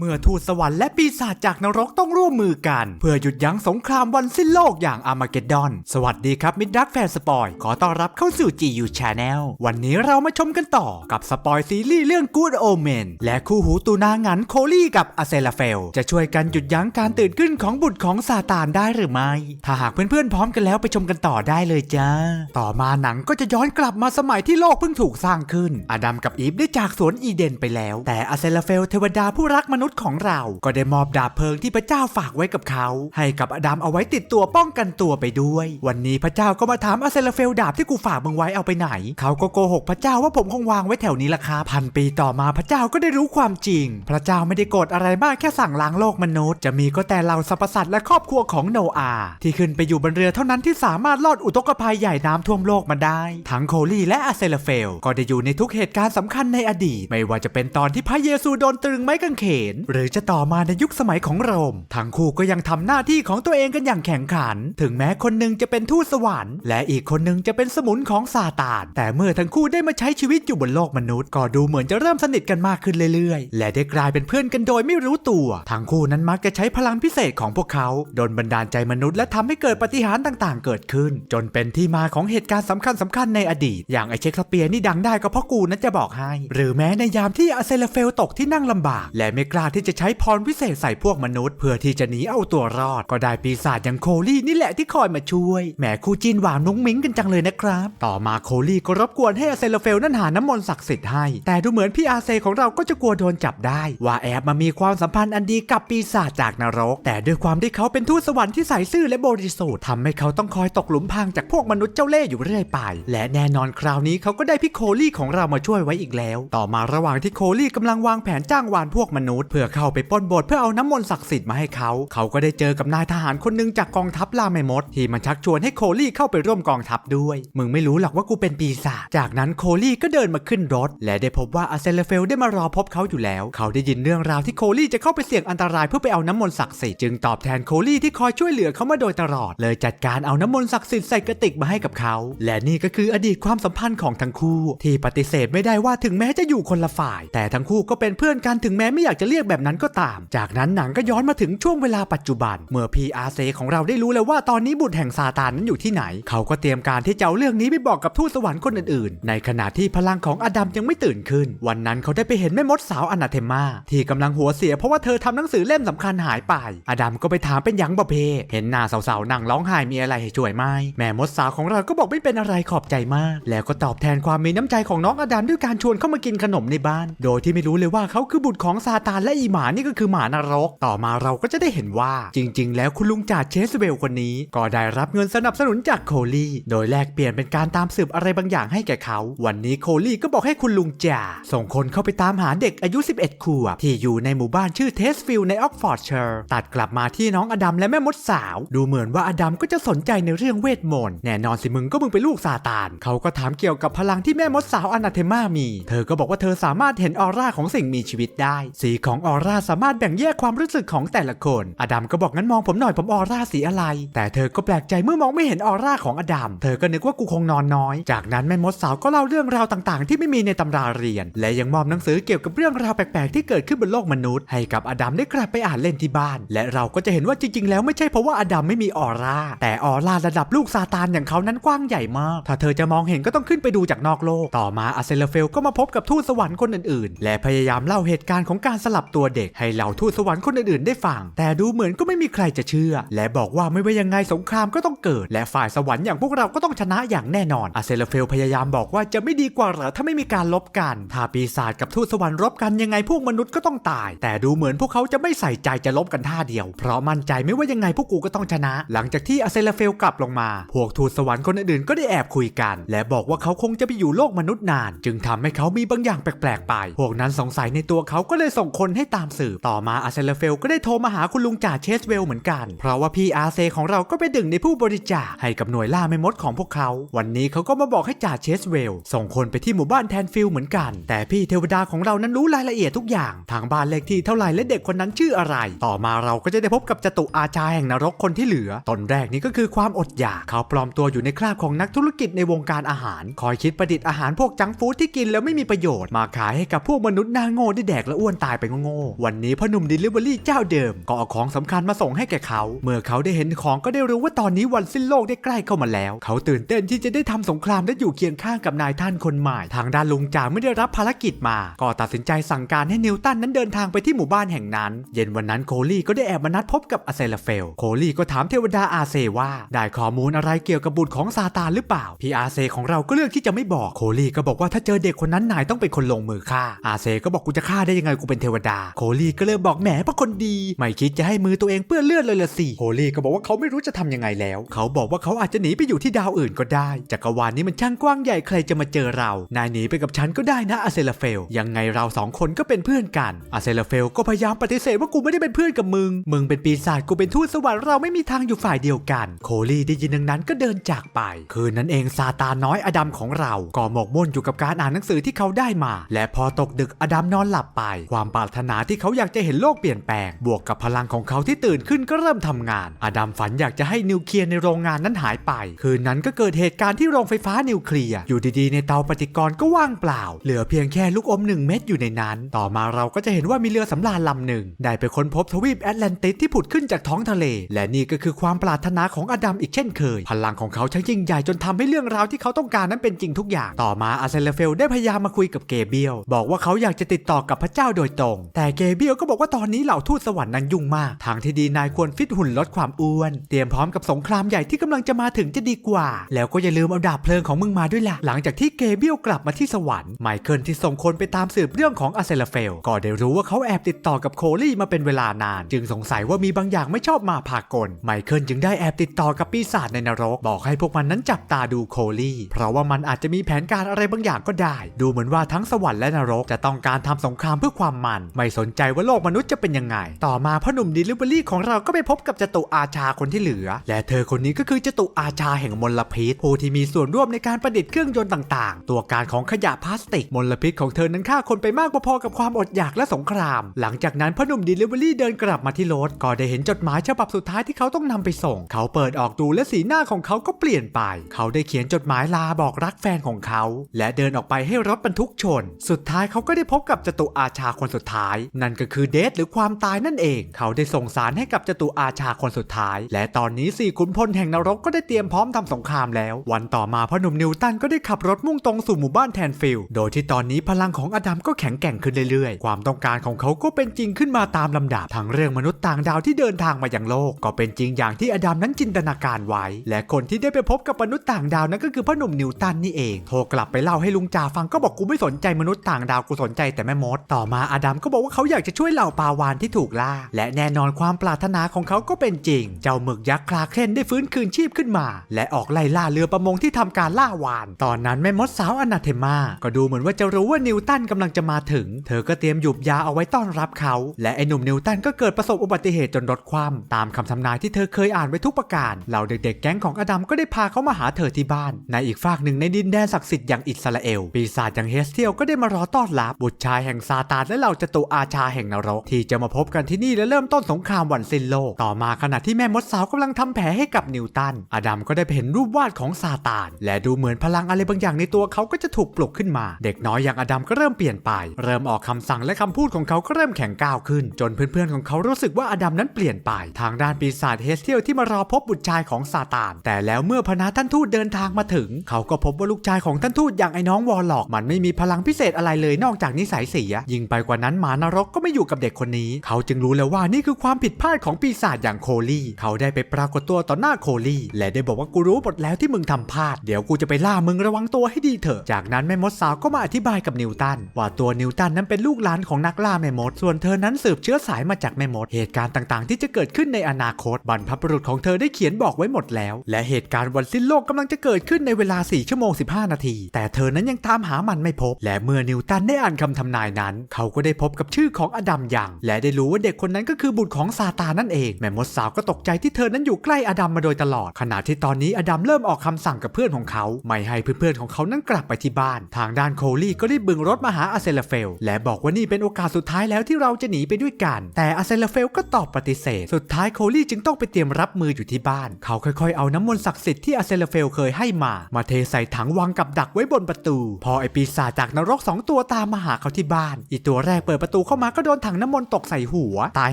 เมื่อทูตสวรรค์และปีศาจจากนรกต้องร่วมมือกัน เพื่อหยุดยั้งสงครามวันสิ้นโลกอย่างอาร์มาเกดดอน สวัสดีครับมิดรักแฟนสปอย ขอต้อนรับเข้าสู่ GU Channel วันนี้เรามาชมกันต่อกับสปอยซีรีส์เรื่อง Good Omen และคู่หูตูนางันโคลี่กับอาเซลาเฟล จะช่วยกันหยุดยั้งการตื่นขึ้นของบุตรของซาตานได้หรือไม่ ถ้าหากเพื่อนๆพร้อมกันแล้วไปชมกันต่อได้เลยจ้า ต่อมาหนังก็จะย้อนกลับมาสมัยที่โลกเพิ่งถูกสร้างขึ้นอาดัมกับอีฟได้จากสวนอีเดนไปแล้ว แต่อาเซลาเฟลเทวดาผู้รักมนุษย์ของเราก็ได้มอบดาบเพลิงที่พระเจ้าฝากไว้กับเขา ให้กับอดัมเอาไว้ติดตัวป้องกันตัวไปด้วย วันนี้พระเจ้าก็มาถามอาเซลเฟลดาบที่กูฝากมึงไว้เอาไปไหน เขาก็โกหกพระเจ้าว่าผมคงวางไว้แถวนี้ละครับพันปีต่อมาพระเจ้าก็ได้รู้ความจริง พระเจ้าไม่ได้โกรธอะไรมากแค่สั่งล้างโลกมนุษย์ จะมีก็แต่เหล่าสรรพสัตว์และครอบครัวของโนอาที่ขึ้นไปอยู่บนเรือเท่านั้นที่สามารถรอดอุทกภัยใหญ่น้ำท่วมโลกมาได้ ทั้งโคลี่และอาเซลเฟล ก็ได้อยู่ในทุกเหตุการณ์สำคัญในอดีต ไม่ว่าจะเป็นตอนที่พระเยซูโดนตรึงไม้กางเขนหรือจะต่อมาในยุคสมัยของโรม ทั้งคู่ก็ยังทำหน้าที่ของตัวเองกันอย่างแข่งขัน ถึงแม้คนหนึ่งจะเป็นทูตสวรรค์และอีกคนหนึ่งจะเป็นสมุนของซาตาน แต่เมื่อทั้งคู่ได้มาใช้ชีวิตอยู่บนโลกมนุษย์ก็ดูเหมือนจะเริ่มสนิทกันมากขึ้นเรื่อยๆ และได้กลายเป็นเพื่อนกันโดยไม่รู้ตัว ทั้งคู่นั้นมักจะใช้พลังพิเศษของพวกเขาโดนบันดาลใจมนุษย์และทำให้เกิดปฏิหารต่างๆ เกิดขึ้น จนเป็นที่มาของเหตุการณ์สำคัญสำคัญในอดีต อย่างไอเชคสเปียร์นี่ดังได้ก็เพราะกูนั้นจะบอกให้ หรือแม้ในยามที่อาเซลเฟลตกที่นั่งลำบาก และไม่กล้าที่จะใช้พรพิเศษใส่พวกมนุษย์ เพื่อที่จะหนีเอาตัวรอด ก็ได้ปีศาจอย่างโคลี่นี่แหละที่คอยมาช่วย แหมคู่จีนหวานนุ้งมิ้งกันจังเลยนะครับ ต่อมาโคลี่ก็รบกวนให้อาเซลเฟลนั้นหาน้ำมนต์ศักดิ์สิทธิ์ให้ แต่ดูเหมือนพี่อาเซของเราก็จะกลัวโดนจับได้ ว่าแอบมามีความสัมพันธ์อันดีกับปีศาจจากนรก แต่ด้วยความที่เขาเป็นทูตสวรรค์ที่ใส่ซื่อและบริสุทธิ์ทำให้เขาต้องคอยตกหลุมพรางจากพวกมนุษย์เจ้าเล่ห์อยู่เรื่อยไป และแน่นอนคราวนี้เขาก็ได้พี่โคลี่ของเรามาช่วยไว้อีกแล้ว ต่อมาระหว่างที่โคลี่กำลังวางแผนจ้างวานพวกมนุษย์เพื่อเข้าไปป้นโบสถ์เพื่อเอาน้ำมนต์ศักดิ์สิทธิ์มาให้เขา เขาก็ได้เจอกับนายทหารคนหนึงจากกองทัพลาเมมดที่มันชักชวนให้โคลี่เข้าไปร่วมกองทัพด้วย มึงไม่รู้หรอกว่ากูเป็นปีศาจ จากนั้นโคลี่ก็เดินมาขึ้นรถ และได้พบว่าอาเซเลเฟลได้มารอพบเขาอยู่แล้ว เขาได้ยินเรื่องราวที่โคลี่จะเข้าไปเสี่ยงอันตรายเพื่อไปเอาน้ำมนต์ศักดิ์สิทธิ์จึงตอบแทนโคลี่ที่คอยช่วยเหลือเขามาโดยตลอด เลยจัดการเอาน้ำมนต์ศักดิ์สิทธิ์ใส่กระติกมาให้กับเขา และนี่ก็คืออดีตความสัมพันธ์ของทั้งคู่ ที่ปฏิเสธไม่ได้ว่าถึงแม้จะอยู่คนละฝ่าย แต่ทั้งคู่ก็เป็นเพื่อนกันถึงแม้ไม่อยากจะเรียกแบบนั้นก็ตาม จากนั้นหนังก็ย้อนมาถึงช่วงเวลาปัจจุบัน เมื่อพีอาเซของเราได้รู้แล้วว่าตอนนี้บุตรแห่งซาตานนั้นอยู่ที่ไหน เขาก็เตรียมการที่จะเอาเรื่องนี้ไปบอกกับทูตสวรรค์คนอื่นๆ ในขณะที่พลังของอดัมยังไม่ตื่นขึ้น วันนั้นเขาได้ไปเห็นแม่มดสาวอนาเทมา ที่กำลังหัวเสียเพราะว่าเธอทำหนังสือเล่มสำคัญหายไป อดัมก็ไปถามเป็นยังบะเพ เห็นหน้าสาวๆนั่งร้องไห้มีอะไรให้ช่วยไหมแม่มดสาวของเราก็บอกไม่เป็นอะไรขอบใจมาก แล้วก็ตอบแทนความมีน้ำใจของน้องอดัมด้วยการชวนเข้ามากินขนมในบ้าน โดยที่ไม่รู้เลยว่าเขาคือบุตรของซาตานและอีหมานี่ก็คือหมานรก ต่อมาเราก็จะได้เห็นว่า จริง ๆ แล้วคุณลุงจ่าเชสเวลคนนี้ ก็ได้รับเงินสนับสนุนจากโคลี่ โดยแลกเปลี่ยนเป็นการตามสืบอะไรบางอย่างให้แก่เขา วันนี้โคลี่ก็บอกให้คุณลุงจ่าส่งคนเข้าไปตามหาเด็กอายุ 11 ขวบ ที่อยู่ในหมู่บ้านชื่อเทสฟิลในออกฟอร์ดเชอร์ตัดกลับมาที่น้องอดัมและแม่มดสาว ดูเหมือนว่าอดัมก็จะสนใจในเรื่องเวทมนต์แน่นอนสิมึงก็มึงเป็นลูกซาตานเขาก็ถามเกี่ยวกับพลังที่แม่มดสาวอนาเทมามี เธอก็บอกว่าเธอสามารถเห็นออร่าของสิ่งมีชีวิตได้ สีของออร่าสามารถแบ่งแยกความรู้สึกของแต่ละคน อดัมก็บอกงั้นมองผมหน่อยผมออร่าสีอะไร แต่เธอก็แปลกใจเมื่อมองไม่เห็นออร่าของอดัม เธอก็นึกว่ากูคงนอนน้อย จากนั้นแม่มดสาวก็เล่าเรื่องราวต่างๆ ที่ไม่มีในตำราเรียน และยังมอบหนังสือเกี่ยวกับเรื่องราวแปลกๆที่เกิดขึ้นบนโลกมนุษย์ ให้กับอดัมได้กลับไปอ่านเล่นที่บ้าน และเราก็จะเห็นว่าจริงๆ แล้วไม่ใช่เพราะว่าอดัมไม่มีออร่า แต่ออร่าระดับลูกซาตานอย่างเขานั้นกว้างใหญ่มาก ถ้าเธอจะมองเห็นก็ต้องขึ้นไปดูจากนอกโลก ต่อมาอาเซลเฟลก็มาพบกับทูตสวรรค์คนอื่นๆ และพยายามเล่าเหตุการณ์ของการสลับตัวเด็ก ให้เหล่าทูตสวรรค์คนอื่นๆได้ฟัง แต่ดูเหมือนก็ไม่มีใครจะเชื่อ และบอกว่าไม่ว่ายังไงสงครามก็ต้องเกิด และฝ่ายสวรรค์อย่างพวกเราก็ต้องชนะอย่างแน่นอนอาเซลเฟลพยายามบอกว่าจะไม่ดีกว่าเหรอถ้าไม่มีการลบกัน ถ้าปีศาจกับทูตสวรรค์รบกันยังไงพวกมนุษย์ก็ต้องตาย แต่ดูเหมือนพวกเขาจะไม่ใส่ใจจะลบกันท่าเดียว เพราะมั่นใจไม่ว่ายังไงพวกกูก็ต้องชนะ หลังจากที่อาเซลเฟลกลับลงมา พวกทูตสวรรค์คนอื่นๆก็ได้แอบคุยกัน และบอกว่าเขาคงจะไปอยู่โลกมนุษย์นาน จึงทำให้เขามีบางอย่างแปลกๆไป พวกนั้นสงสัยในตัวเขาก็เลยส่งคนให้ตามสืบต่อมาอาเซลเฟลก็ได้โทรมาหาคุณลุงจ่าเชสเวลเหมือนกัน เพราะว่าพี่อาเซของเราก็เป็นหนึ่งในผู้บริจาคให้กับหน่วยล่าแม่มดของพวกเขา วันนี้เขาก็มาบอกให้จ่าเชสเวลส่งคนไปที่หมู่บ้านแทนฟิลเหมือนกัน แต่พี่เทวดาของเรานั้นรู้รายละเอียดทุกอย่าง ทางบ้านเลขที่เท่าไหร่และเด็กคนนั้นชื่ออะไร ต่อมาเราก็จะได้พบกับจตุอาชาแห่งนรกคนที่เหลือ ตนแรกนี้ก็คือความอดอยากเขาปลอมตัวอยู่ในคราบของนักธุรกิจในวงการอาหาร คอยคิดประดิษฐ์อาหารพวกจังฟู้ดที่กินแล้วไม่มีประโยชน์มาขายให้กับพวกมนุษย์หนาโง่ที่แดกและอ้วนตายไปโง่วันนี้พ่อหนุ่ม Delivery เจ้าเดิม ก็เอาของสำคัญมาส่งให้แก่เขา เมื่อเขาได้เห็นของก็ได้รู้ว่าตอนนี้วันสิ้นโลกได้ใกล้เข้ามาแล้ว เขาตื่นเต้นที่จะได้ทำสงครามและอยู่เคียงข้างกับนายท่านคนใหม่ ทางด้านลุงจ่าไม่ได้รับภารกิจมา ก็ตัดสินใจสั่งการให้นิวตันนั้นเดินทางไปที่หมู่บ้านแห่งนั้น เย็นวันนั้นโคลี่ก็ได้แอบมานัดพบกับอาเซลเฟล โคลี่ก็ถามเทวดาอาเซว่า ได้ข้อมูลอะไรเกี่ยวกับบุตรของซาตานหรือเปล่า พี่อาเซของเราก็เลือกที่จะไม่บอก โคลี่ก็บอกว่าถ้าเจอเด็กคนนั้นนายต้องเป็นคนลงมือฆ่า อาเซก็บอกกูจะฆ่าได้ยังไงกูเป็นเทวดาโคลี่ก็เลยบอกแหมพระคนดี ไม่คิดจะให้มือตัวเองเปื้อนเลือดเลยละสิ โคลี่ก็บอกว่าเขาไม่รู้จะทำยังไงแล้ว เขาบอกว่าเขาอาจจะหนีไปอยู่ที่ดาวอื่นก็ได้ จักรวาลนี้มันช่างกว้างใหญ่ใครจะมาเจอเรา นายหนีไปกับฉันก็ได้นะอาเซลเฟล ยังไงเราสองคนก็เป็นเพื่อนกัน อาเซลเฟลก็พยายามปฏิเสธว่ากูไม่ได้เป็นเพื่อนกับมึง มึงเป็นปีศาจกูเป็นทูตสวรรค์เราไม่มีทางอยู่ฝ่ายเดียวกัน โคลี่ได้ยินดังนั้นก็เดินจากไป คืนนั้นเองซาตานน้อยอดัมของเราก็หมกมุ่นอยู่กับการอ่านหนังสือที่เขาได้มา และพอตกดึกอดัมนอนหลับไป ความปรารถนาที่เขาอยากจะเห็นโลกเปลี่ยนแปลง บวกกับพลังของเขาที่ตื่นขึ้นก็เริ่มทำงาน อดัมฝันอยากจะให้นิวเคลียร์ในโรงงานนั้นหายไป คืนนั้นก็เกิดเหตุการณ์ที่โรงไฟฟ้านิวเคลียร์อยู่ดีๆ ในเตาปฏิกรณ์ก็ว่างเปล่า เหลือเพียงแค่ลูกอมหนึ่งเม็ดอยู่ในนั้น ต่อมาเราก็จะเห็นว่ามีเรือสำราญลำหนึ่ง ได้ไปค้นพบทวีปแอตแลนติสที่ผุดขึ้นจากท้องทะเล และนี่ก็คือความปรารถนาของอดัมอีกเช่นเคย พลังของเขาช่างยิ่งใหญ่จนทำให้เรื่องราวที่เขาต้องการนั้นเป็นจริงทุกอย่าง ต่อมาอาเซเลเฟลได้พยายามมาคุยกับเกเบียลบอกว่าเขาอยากจะติดต่อกับพระเจ้าโดยตรงแต่เกเบียลก็บอกว่าตอนนี้เหล่าทูตสวรรค์นั้นยุ่งมาก ทางที่ดีนายควรฟิตหุ่นลดความอ้วน เตรียมพร้อมกับสงครามใหญ่ที่กำลังจะมาถึงจะดีกว่า แล้วก็อย่าลืมเอาดาบเพลิงของมึงมาด้วยล่ะ หลังจากที่เกเบียลกลับมาที่สวรรค์ไมเคิลที่ส่งคนไปตามสืบเรื่องของอาเซลเฟล ก็ได้รู้ว่าเขาแอบติดต่อกับโคลี่มาเป็นเวลานาน จึงสงสัยว่ามีบางอย่างไม่ชอบมาพากลไมเคิลจึงได้แอบติดต่อกับปีศาจในนรก บอกให้พวกมันนั้นจับตาดูโคลี่ เพราะว่ามันอาจจะมีแผนการอะไรบางอย่างก็ได้ ดูเหมือนว่าทั้งสวรรค์และนรกจะต้องการทำสงครามเพื่อความมันไม่สนใจว่าโลกมนุษย์จะเป็นยังไง ต่อมาพ่อหนุ่มดิลิเวอรี่ของเราก็ไปพบกับจตุอาชาคนที่เหลือ และเธอคนนี้ก็คือจตุอาชาแห่งมลพิษผู้ที่มีส่วนร่วมในการประดิษฐ์เครื่องยนต์ต่างๆ ตัวการของขยะพลาสติกมลพิษของเธอนั้นฆ่าคนไปมากพอๆกับความอดอยากและสงคราม หลังจากนั้นพ่อหนุ่มดิลิเวอรี่เดินกลับมาที่รถก็ได้เห็นจดหมายฉบับสุดท้ายที่เขาต้องนำไปส่ง เขาเปิดออกดูและสีหน้าของเขาก็เปลี่ยนไป เขาได้เขียนจดหมายลาบอกรักแฟนของเขา และเดินออกไปให้รถบรรทุกชน สุดท้ายเขาก็ได้พบกับจตุอาชาคนสุดท้ายนั่นก็คือเดทหรือความตายนั่นเอง เขาได้ส่งสารให้กับจตุอาชาคนสุดท้าย และตอนนี้สี่ขุนพลแห่งนรกก็ได้เตรียมพร้อมทำสงครามแล้ว วันต่อมาพ่อหนุ่มนิวตันก็ได้ขับรถมุ่งตรงสู่หมู่บ้านแทนฟิลโดยที่ตอนนี้พลังของอดัมก็แข็งแกร่งขึ้นเรื่อยๆ ความต้องการของเขาก็เป็นจริงขึ้นมาตามลำดับทั้งเรื่องมนุษย์ต่างดาวที่เดินทางมาอยังโลก ก็เป็นจริงอย่างที่อดัมนั้นจินตนาการไว้ และคนที่ได้ไปพบกับมนุษย์ต่างดาวนั้นก็คือพ่อหนุ่มนิวตันนี่เองโทรกลับไปเล่าให้ลุงจ่าฟังก็บอกกูไม่สนใจมนุษย์ต่างดาวกูสนใจแต่แม่มดต่อมาอดัมก็บอกว่าเขาอยากจะช่วยเหล่าปลาวานที่ถูกล่า และแน่นอนความปรารถนาของเขาก็เป็นจริง เจ้าหมึกยักษ์คลาเคนได้ฟื้นคืนชีพขึ้นมา และออกไล่ล่าเรือประมงที่ทำการล่าวาน ตอนนั้นแม่มดสาวอนาเทมาก็ดูเหมือนว่าจะรู้ว่านิวตันกำลังจะมาถึง เธอก็เตรียมหยุบยาเอาไว้ต้อนรับเขา และไอ้หนุ่มนิวตันก็เกิดประสบอุบัติเหตุจนรถคว่ำตามคำทำนายที่เธอเคยอ่านไว้ทุกประการเหล่าเด็กๆแก๊งของอดัมก็ได้พาเขามาหาเธอที่บ้าน ในอีกฝากหนึ่งในดินแดนศักดิ์สิทธิ์อย่างอิสราเอลปีศาจอย่างเฮสเทียลก็ได้มารอต้อนรับบุตรชายแห่งซาตานและเหล่าจตุอาชาแห่งนรก ที่จะมาพบกันที่นี่และเริ่มต้นสงครามวันสิ้นโลก ต่อมาขณะที่แม่มดสาวกำลังทำแผลให้กับนิวตัน อดัมก็ได้ไปเห็นรูปวาดของซาตาน และดูเหมือนพลังอะไรบางอย่างในตัวเขาก็จะถูกปลุกขึ้นมา เด็กน้อยอย่างอดัมก็เริ่มเปลี่ยนไป เริ่มออกคำสั่งและคำพูดของเขาก็เริ่มแข็งก้าวขึ้น จนเพื่อนๆของเขารู้สึกว่าอดัมนั้นเปลี่ยนไป ทางด้านปีศาจเฮสเทียลที่มารอพบบุตรชายของซาตาน แต่แล้วเมื่อพนาท่านทูตเดินทางมาถึง เขาก็พบว่าลูกชายของท่านทูตอย่างไอ้น้องวอลล็อกมันไม่มีพลังพิเศษอะไรเลยนอกจากนิสัยเสีย ยิ่งไปกว่านั้นหมานรกก็ไม่อยู่กับเด็กคนนี้ เขาจึงรู้แล้วว่านี่คือความผิดพลาดของปีศาจอย่างโคลี่ เขาได้ไปปรากฏตัวต่อหน้าโคลี่ และได้บอกว่ากูรู้หมดแล้วที่มึงทำพลาด เดี๋ยวกูจะไปล่ามึงระวังตัวให้ดีเถอะ จากนั้นแม่มดสาวก็มาอธิบายกับนิวตันว่าตัวนิวตันนั้นเป็นลูกหลานของนักล่าแม่มด ส่วนเธอนั้นสืบเชื้อสายมาจากแม่มด เหตุการณ์ต่างๆ ที่จะเกิดขึ้นในอนาคตบรรพบุรุษของเธอได้เขียนบอกไว้หมดแล้ว และเหตุการณ์วันสิ้นโลกกำลังจะเกิดขึ้นในเวลา 4 ชั่วโมง 15 นาที แต่เธอนั้นยังตามหามันไม่พบ และเมื่อนิวตันได้อ่านคำทำนายนั้น เขาก็ได้พบกับชื่อของอดัมยังและได้รู้ว่าเด็กคนนั้นก็คือบุตรของซาตานนั่นเอง แม่มดสาวก็ตกใจที่เธอนั้นอยู่ใกล้อดัมมาโดยตลอด ขณะที่ตอนนี้อดัมเริ่มออกคำสั่งกับเพื่อนของเขา ไม่ให้เพื่อนๆของเขานั้นกลับไปที่บ้าน ทางด้านโคลี่ก็ได้บึงรถมาหาอาเซลเฟล และบอกว่านี่เป็นโอกาสสุดท้ายแล้วที่เราจะหนีไปด้วยกัน แต่อาเซลเฟลก็ตอบปฏิเสธ สุดท้ายโคลี่จึงต้องไปเตรียมรับมืออยู่ที่บ้าน เขาค่อยๆเอาน้ำมนต์ศักดิ์สิทธิ์ที่อาเซลเฟลเคยให้มา มาเทใส่ถังวางกับดักไว้บนประตู พอไอปีศาจจากนรกสองตัวตามมาหาเขาที่บ้าน อีตัวแรกเปิดประประตูเข้ามาก็โดนถังน้ำมนต์ตกใส่หัว ตาย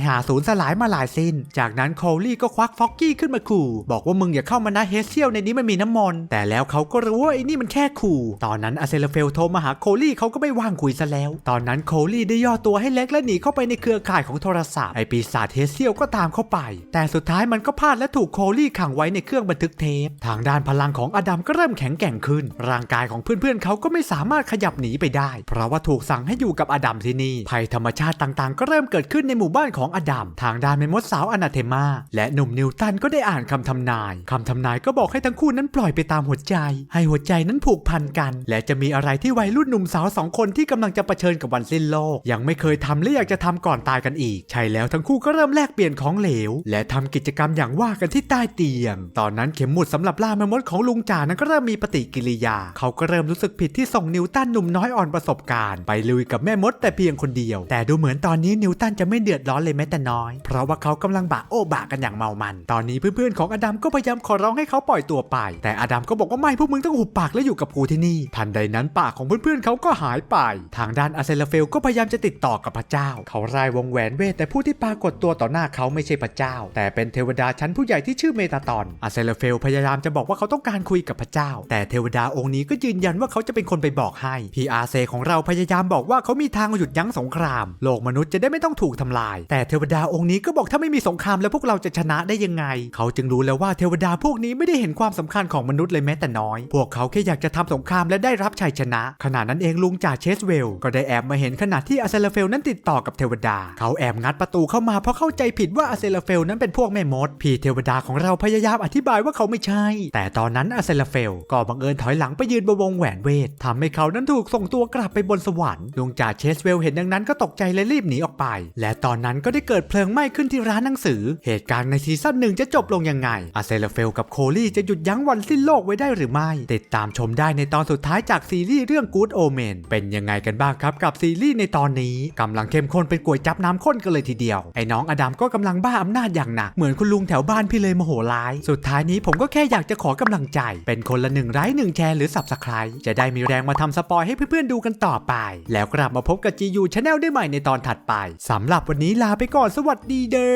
หาศูนย์สลายมาหลายสิ้น จากนั้นโคลลี่ก็ควักฟ็อกกี้ขึ้นมาขู่ บอกว่ามึงอย่าเข้ามานะเฮเซียลในนี้มันมีน้ำมนต์แต่แล้วเขาก็รู้ว่าไอ้นี่มันแค่ขู่ ตอนนั้นอาเซลเฟลโทรมาหาโคลลี่เขาก็ไม่ว่างคุยซะแล้ว ตอนนั้นโคลลี่ได้ย่อตัวให้เล็กและหนีเข้าไปในเครือข่ายของโทรศัพท์ไอปีศาจเฮเซียลก็ตามเข้าไป แต่สุดท้ายมันก็พลาดและถูกโคลลี่ขังไว้ในเครื่องบันทึกเทป ทางด้านพลังของอดัมก็เริ่มแข็งแกร่งขึ้น ร่างกายของเพื่อนๆเขาก็ไม่สามารถขยับหนีไปได้ เพราะว่าถูกสั่งให้อยู่กับอดัมที่นี่ภัยธรรมชาติต่างๆ ก็เริ่มเกิดขึ้นในหมู่บ้านของอดัมทางด้านแม่มดสาวอนาเทมา และหนุ่มนิวตันก็ได้อ่านคำทำนายคำทำนายก็บอกให้ทั้งคู่นั้นปล่อยไปตามหัวใจ ให้หัวใจนั้นผูกพันกัน และจะมีอะไรที่วัยรุ่นหนุ่มสาวสองคนที่กำลังจะเผชิญกับวันสิ้นโลก ยังไม่เคยทำและอยากจะทำก่อนตายกันอีก ใช่แล้วทั้งคู่ก็เริ่มแลกเปลี่ยนของเหลว และทำกิจกรรมอย่างว่ากันที่ใต้เตียง ตอนนั้นเข็มหมุดสำหรับล่าแม่มดของลุงจ่านั้นก็เริ่มมีปฏิกิริยา เขาก็เริ่มรู้สึกผิดที่ส่งนิวตันหนุ่มน้อยอ่อนประสบการณ์ไปลุยกับแม่มดแต่เพียงคนเดียวแต่ดูเหมือนตอนนี้นิวตันจะไม่เดือดร้อนเลยแม้แต่น้อย เพราะว่าเขากำลังบะโอ้บะกันอย่างเมามัน ตอนนี้เพื่อนๆของอดัมก็พยายามขอร้องให้เขาปล่อยตัวไป แต่อดัมก็บอกว่าไม่พวกมึงต้องหุบปากและอยู่กับกูที่นี่ ทันใดนั้นปากของเพื่อนๆเขาก็หายไป ทางด้านอาเซลเฟลก็พยายามจะติดต่อกับพระเจ้า เขารายวงแหวนเวทแต่ผู้ที่ปรากฏตัวต่อหน้าเขาไม่ใช่พระเจ้า แต่เป็นเทวดาชั้นผู้ใหญ่ที่ชื่อเมตาตอนอาเซลเฟลพยายามจะบอกว่าเขาต้องการคุยกับพระเจ้า แต่เทวดาองค์นี้ก็ยืนยันว่าเขาจะเป็นคนไปบอกให้พีอาเซของเราพยายามบอกว่าเขามีทางหยุดยั้งสงครามโลกมนุษย์จะได้ไม่ต้องถูกทำลาย แต่เทวดาองค์นี้ก็บอกถ้าไม่มีสงครามแล้วพวกเราจะชนะได้ยังไง เขาจึงรู้แล้วว่าเทวดาพวกนี้ไม่ได้เห็นความสำคัญของมนุษย์เลยแม้แต่น้อย พวกเขาแค่อยากจะทำสงครามและได้รับชัยชนะ ขณะนั้นเองลุงจ่าเชสเวล ก็ได้แอบมาเห็นขณะที่อาเซลเฟลนั้นติดต่อกับเทวดา เขาแอบงัดประตูเข้ามาเพราะเข้าใจผิดว่าอาเซลเฟลนั้นเป็นพวกแม่มดพี่เทวดาของเราพยายามอธิบายว่าเขาไม่ใช่ แต่ตอนนั้นอาเซลเฟล ก็บังเอิญถอยหลังไปยืนบนวงแหวนเวททำให้เขานั้นถูกส่งตัวกลับไปบนสวรรค์ลุงจ่าเชสเวลเห็นดังนั้นก็ตกใจและรีบหนีออกไป และตอนนั้นก็ได้เกิดเพลิงไหม้ขึ้นที่ร้านหนังสือ เหตุการณ์ในซีซั่นหนึ่งจะจบลงยังไง อาเซลเฟลกับโคลี่จะหยุดยั้งวันสิ้นโลกไว้ได้หรือไม่ ติดตามชมได้ในตอนสุดท้ายจากซีรีส์เรื่อง Good Omen เป็นยังไงกันบ้างครับกับซีรีส์ในตอนนี้กำลังเข้มข้นเป็นก๋วยจับน้ำข้นกันเลยทีเดียว ไอ้น้องอดัมก็กำลังบ้าอำนาจอย่างหนักเหมือนคุณลุงแถวบ้านพี่เลยโมโหร้าย สุดท้ายนี้ผมก็แค่อยากจะขอกำลังใจ เป็นคนละหนึ่งไลค์หนึ่งแชร์หรือสับสไครต์จะได้มีแรงมาทำสปอยให้เพื่อนๆดูกันต่อไป แล้วกลับมาพบกับ GU Channel ได้ใหม่ในตอนถัดไปสำหรับวันนี้ลาไปก่อนสวัสดีเด้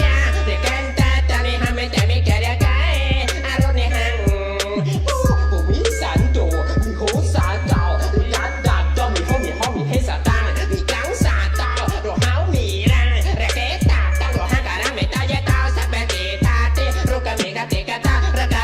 อ